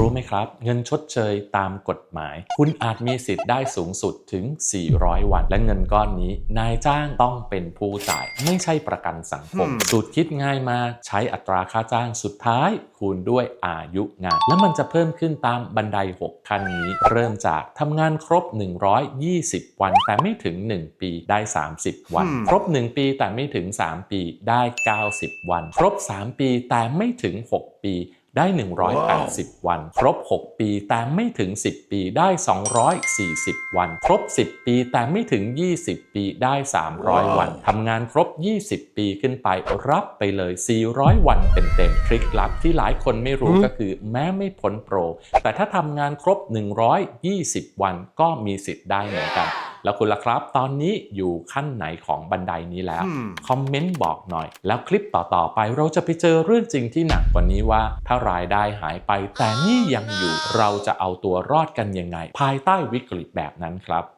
รู้ไหมครับ เงินชดเชยตามกฎหมาย คุณอาจมีสิทธิ์ได้สูงสุดถึง 400 วัน และเงินก้อนนี้ นายจ้างต้องเป็นผู้จ่าย ไม่ใช่ประกันสังคมอืมสูตรคิดง่ายมากใช้อัตราค่าจ้างสุดท้าย คูณด้วยอายุงาน แล้วมันจะเพิ่มขึ้นตามบันได 6 ขั้นนี้ เริ่มจากทำงานครบ 120 วัน แต่ไม่ถึง 1 ปีได้ 30 วันอืมครบ 1 ปีแต่ไม่ถึง 3 ปีได้ 90 วัน ครบ 3 ปีแต่ไม่ถึง 6 ปี ได้ 180 วัน ครบ 6 ปีแต่ไม่ถึง 10 ปีได้ 240 วัน ครบ 10 ปีแต่ไม่ถึง 20 ปีได้ 300 วันทำงานครบ 20 ปีขึ้นไปรับไปเลย 400 วันเต็มๆทริคลับที่หลายคนไม่รู้อืมก็คือแม้ไม่พ้นโปร แต่ถ้าทำงานครบ 120 วันก็มีสิทธิ์ได้เหมือนกัน แล้วคุณล่ะครับ ตอนนี้อยู่ขั้นไหนของบันไดนี้แล้ว คอมเมนต์บอกหน่อย แล้วคลิปต่อๆไปเราจะไปเจอเรื่องจริงที่หนักกว่านี้ว่า ถ้ารายได้หายไปแต่นี่ยังอยู่ เราจะเอาตัวรอดกันยังไง ภายใต้วิกฤตแบบนั้นครับ